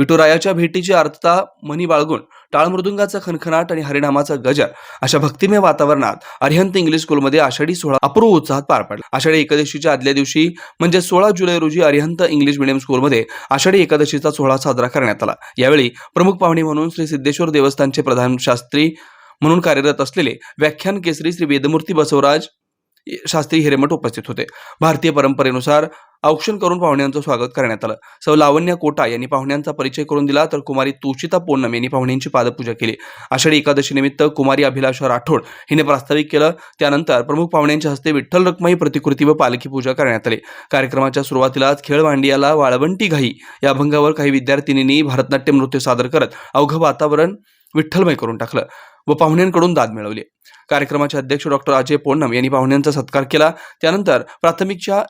विठुरायाच्या भेटीची अर्थता मनी बाळगून टाळमृदुंगाचा खनखनाट आणि हरिनामाचा गजर अशा भक्तिमय वातावरणात अरिहंत इंग्लिश स्कूलमध्ये आषाढी सोहळा अपूर्व उत्साहात पार पडला. आषाढी एकादशीच्या आदल्या दिवशी म्हणजे सोळा जुलै रोजी अरिहंत इंग्लिश मिडियम स्कूलमध्ये आषाढी एकादशीचा सोहळा साजरा करण्यात आला. यावेळी प्रमुख पाहुणे म्हणून श्री सिद्धेश्वर देवस्थानचे प्रधान शास्त्री म्हणून कार्यरत असलेले व्याख्यान केसरी श्री वेदमूर्ती बसवराज शास्त्री हिरेमठ उपस्थित होते. भारतीय परंपरेनुसार औक्षण करून पाहुण्यांचं स्वागत करण्यात आलं. सौ. लावण्या कोटा यांनी पाहुण्यांचा परिचय करून दिला तर कुमारी तुषिता पोन्नम यांनी पाहुण्यांची पादपूजा केली. आषाढी एकादशीनिमित्त कुमारी अभिलाषा राठोड हिने प्रास्ताविक केलं. त्यानंतर प्रमुख पाहुण्यांच्या हस्ते विठ्ठल रखमाई प्रतिकृती व पालखी पूजा करण्यात आली. कार्यक्रमाच्या सुरुवातीलाच खेळ भांडियाला वाळवंटी घाई. या अभंगावर काही विद्यार्थिनींनी भरतनाट्यम नृत्य सादर करत अवघं वातावरण विठ्ठलमय करून टाकलं व पाहुण्यांकडून दाद मिळवली. कार्यक्रमाचे अध्यक्ष डॉक्टर अजय पोन्नम यांनी पाहुण्यांचा सत्कार केला. त्यानंतर प्राथमिकच्या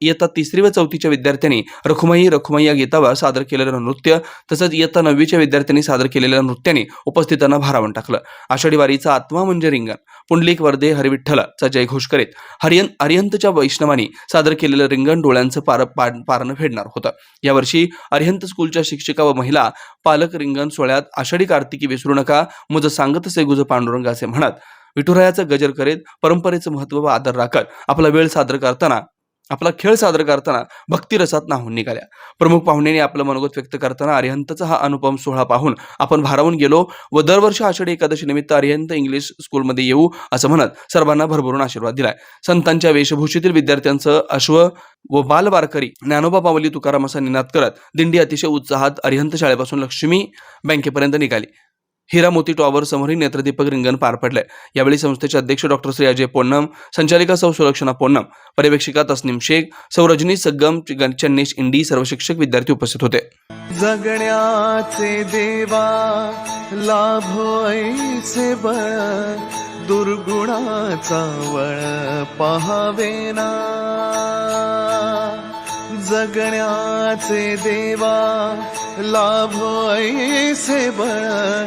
इयत्ता तिसरी व चौथीच्या विद्यार्थ्यांनी रखुमाई रखुमाई या गीतावर सादर केलेलं नृत्य तसंच इयत्ता नववीच्या विद्यार्थ्यांनी सादर केलेल्या नृत्याने उपस्थितांना भारावून टाकलं. आषाढी वारीचा आत्मा म्हणजे रिंगण. पुंडलिक वर्दे हरिविठ्ठलाचा जयघोष करीत हरियन अरिहंतच्या वैष्णवानी सादर केलेलं रिंगण डोळ्यांचं पार पार- पारणं फेडणार होतं. यावर्षी अरिहंत स्कूलच्या शिक्षिका व महिला पालक रिंगण सोहळ्यात आषाढी कार्तिकी विसरू नका मुझं सांगत से गुज पांडुरंग असे म्हणत विठुरायाचं गजर करीत परंपरेचं महत्त्व व आदर राखत आपला वेळ सादर करताना आपला खेळ सादर करताना भक्तिरसात नाहून निघाल्या. प्रमुख पाहुण्यांनी आपलं मनोगत व्यक्त करताना अरिहंतचा हा अनुपम सोहळा पाहून आपण भारावून गेलो व दरवर्षी आषाढी एकादशी निमित्त अरिहंत इंग्लिश स्कूलमध्ये येऊ असं म्हणत सर्वांना भरभरून आशीर्वाद दिलाय. संतांच्या वेशभूषेतील विद्यार्थ्यांचं अश्व व बालबारकरी ज्ञानोबा पावली तुकाराम असा निनाद करत दिंडी अतिशय उत्साहात अरिहंत शाळेपासून लक्ष्मी बँकेपर्यंत निघाली. हिरा मोती टॉवर समोरही नेत्रदीपक रिंगण पार पडले यावेळी संस्थेचे अध्यक्ष डॉक्टर श्री अजय पोन्नम संचालिका सौ सुलक्षणा पोन्नम पर्यवेक्षिका तस्नीम शेख सौ रजनी सग्गम चन्नेश इंडी सर्व शिक्षक विद्यार्थी उपस्थित होते. जगण्याचे देवा लाभ बळ दुर्गुणाचा वळ पहावेना जगण्याचे देवा लाभो ऐसे बळ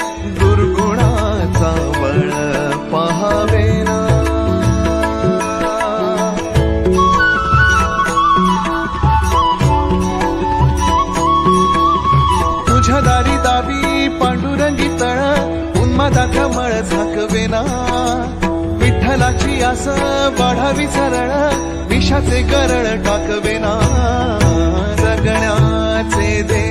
दावी पांडुरंगी तळ उन्मादाचा मळ झाकवेना. विठ्ठलाची आस वाढावी सरळ विषाचे गरळ टाकवेना. जगण्याचे दे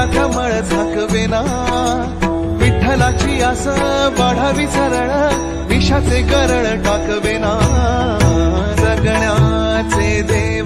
तुझा कमळ झाकवेना विठ्ठलाची आस वाढावी सरळ. विषाचे गरळ टाकवेना जगण्याचे देव